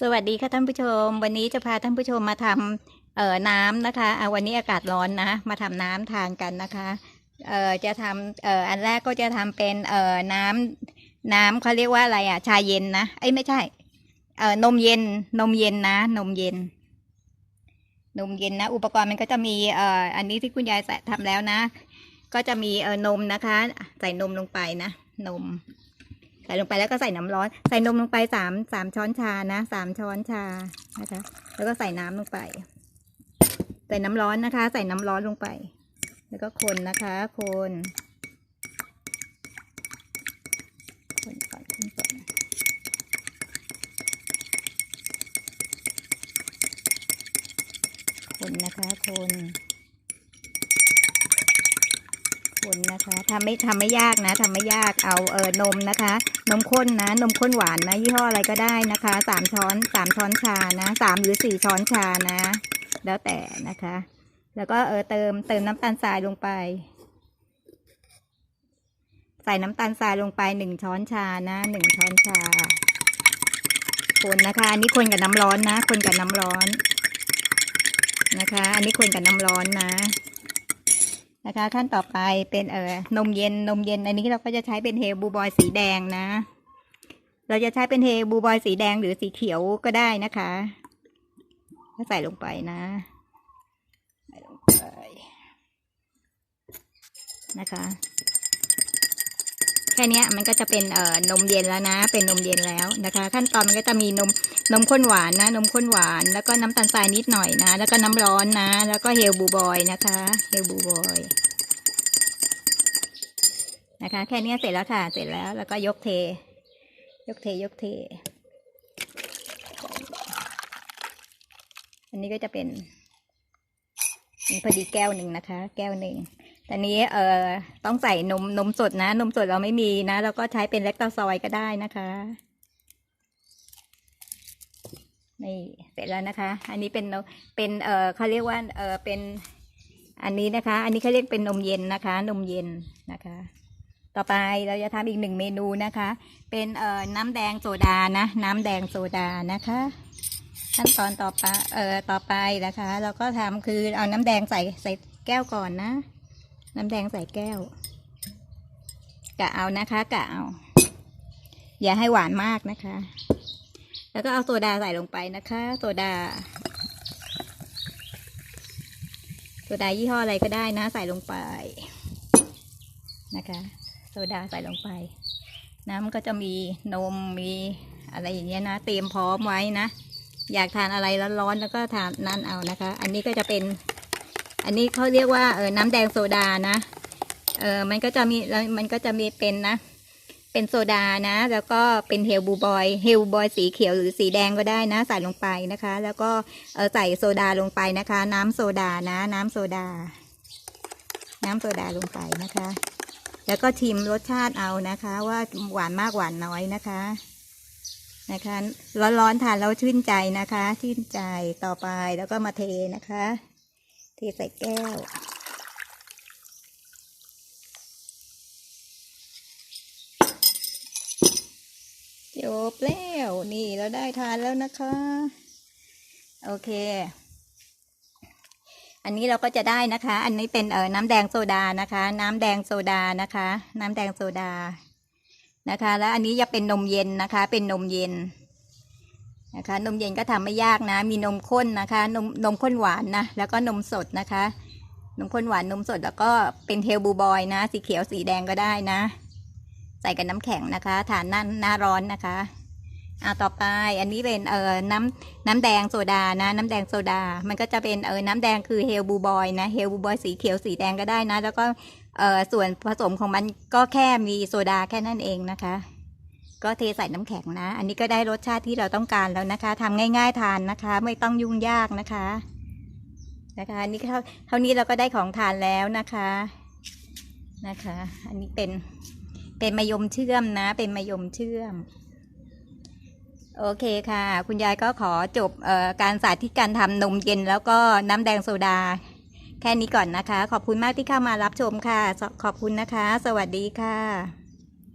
สวัสดีค่ะท่านผู้ชม วันนี้จะพาท่านผู้ชมมาทำเอ่อน้ำนะคะเอะวันนี้อากาศร้อนนะ มาทำน้ำทานกันนะคะเอ่อจะทำเอ่ออันแรกก็จะทำเป็นเอ่อน้ำน้ำเขาเรียกว่าอะไรอะชาเย็นนะเอ้ยไม่ใช่เอ่อนมเย็นนมเย็นนะ นมเย็น นมเย็นนะ อุปกรณ์มันก็จะมีเอ่ออันนี้ที่คุณยายใส่ทำแล้วนะ ก็จะมีเอ่อนมนะคะ ใส่นมลงไปนะ นม ใส่ลงไปแล้วก็ใส่น้ำร้อน ใส่นมลงไปสามสามช้อนชานะสามช้อนชานะคะ แล้วก็ใส่น้ำลงไป ใส่น้ำร้อนนะคะ ใส่น้ำร้อนลงไป แล้วก็คนนะคะคนคนก่อนคนก่อนคนนะคะคน คนนะคะทำไม่ทำไม่ยากนะทำไม่ยากเอาเออนมนะคะ นมข้นนะ นมข้นหวานนะยี่ห้ออะไรก็ได้นะคะสามช้อนสามช้อนชานะสามหรือสี่ช้อนชานะ แล้วแต่นะคะ แล้วก็เออเติมเติมน้ำตาลทรายลงไป ใส่น้ำตาลทรายลงไปหนึ่งช้อนชานะหนึ่งช้อนชา คนนะคะอันนี้คนกับน้ำร้อนนะ คนกับน้ำร้อนนะคะ อันนี้คนกับน้ำร้อนนะ นะคะ ขั้นต่อไปเป็นเอ่อนมเย็นนมเย็นอันนี้เราก็จะใช้เป็นเฮลบูบอยสีแดงนะ เราจะใช้เป็นเฮลบูบอยสีแดงหรือสีเขียวก็ได้นะคะก็ใส่ลงไปนะใส่ลงไปนะคะ แค่นี้มันก็จะเป็นเอ่อนมเย็นแล้วนะ เป็นนมเย็นแล้วนะคะ ขั้นตอนมันก็จะมีนมนมข้นหวานนะ นมข้นหวาน แล้วก็น้ำตาลทรายนิดหน่อยนะ แล้วก็น้ำร้อนนะ แล้วก็เฮลบูบอยนะคะเฮลบูบอยนะคะแค่นี้เสร็จแล้วค่ะ เสร็จแล้วแล้วก็ยกเท ยกเทยกเท อันนี้ก็จะเป็นพอดีแก้วหนึ่งนะคะ แก้วหนึ่ง ตอนนี้เอ่อต้องใส่นมนมสดนะ นมสดเราไม่มีนะ เราก็ใช้เป็นแลคโตซอยก็ได้นะคะนี่เสร็จแล้วนะคะ อันนี้เป็นนเป็นเอ่อเขาเรียกว่าเอ่อเป็นอันนี้นะคะ อันนี้เขาเรียกเป็นนมเย็นนะคะ นมเย็นนะคะ ต่อไปเราจะทำอีกหนึ่งเมนูนะคะ เป็นเอ่อน้ำแดงโซดานะ น้ำแดงโซดานะคะ ขั้นตอนต่อไปเอ่อต่อไปนะคะ เราก็ทำคือเอาน้ำแดงใส่ใส่แก้วก่อนนะ น้ำแดงใส่แก้ว กะเอานะคะกะเอา อย่าให้หวานมากนะคะ แล้วก็เอาโซดาใส่ลงไปนะคะ โซดา โซดายี่ห้ออะไรก็ได้นะ ใส่ลงไปนะคะ โซดาใส่ลงไป น้ำก็จะมีนมมีอะไรอย่างเงี้ยนะ เตรียมพร้อมไว้นะ อยากทานอะไรร้อนๆแล้วก็ทานนั่นเอานะคะ อันนี้ก็จะเป็น อันนี้เขาเรียกว่าเออน้ำแดงโซดานะเออมันก็จะมีแล้วมันก็จะมีเป็นนะ เป็นโซดานะ แล้วก็เป็นเฮลบูบอยเฮลบอยสีเขียวหรือสีแดงก็ได้นะ ใส่ลงไปนะคะ แล้วก็เออใส่โซดาลงไปนะคะ น้ำโซดานะ น้ำโซดา น้ำโซดาลงไปนะคะ แล้วก็ชิมรสชาติเอานะคะ ว่าหวานมากหวานน้อยนะคะนะคะร้อนๆทานแล้วชื่นใจนะคะ ชื่นใจต่อไปแล้วก็มาเทนะคะ เทใส่แก้ว จบแล้ว นี่เราได้ทานแล้วนะคะ โอเค อันนี้เราก็จะได้นะคะ อันนี้เป็นเอ่อน้ำแดงโซดานะคะ น้ำแดงโซดานะคะ น้ำแดงโซดานะคะ แล้วอันนี้จะเป็นนมเย็นนะคะ เป็นนมเย็น นะคะ นมเย็นก็ทำไม่ยากนะ มีนมข้นนะคะ นมนมข้นหวานนะ แล้วก็นมสดนะคะ นมข้นหวานนมสดแล้วก็เป็นเทลบูบอยนะ สีเขียวสีแดงก็ได้นะ ใส่กับน้ำแข็งนะคะ ทานหน้าหน้าร้อนนะคะอ่าต่อไปอันนี้เป็นเอ่อน้ำน้ำแดงโซดานะ น้ำแดงโซดา มันก็จะเป็นเอ่อน้ำแดงคือเฮลบูบอยนะเฮลบูบอยสีเขียวสีแดงก็ได้นะ แล้วก็เอ่อส่วนผสมของมันก็แค่มีโซดาแค่นั้นเองนะคะ ก็เทใส่น้ำแข็งนะ อันนี้ก็ได้รสชาติที่เราต้องการแล้วนะคะทำง่าย ๆ ทานนะคะ ไม่ต้องยุ่งยากนะคะ นะคะอันนี่เท่าเท่านี้เราก็ได้ของทานแล้วนะคะนะคะ อันนี้เป็นเป็นมะยมเชื่อมนะ เป็นมะยมเชื่อม โอเคค่ะ คุณยายก็ขอจบเอ่อการสาธิตการทำนมเย็นแล้วก็น้ำแดงโซดา แค่นี้ก่อนนะคะ ขอบคุณมากที่เข้ามารับชมค่ะ ขอบคุณนะคะ สวัสดีค่ะ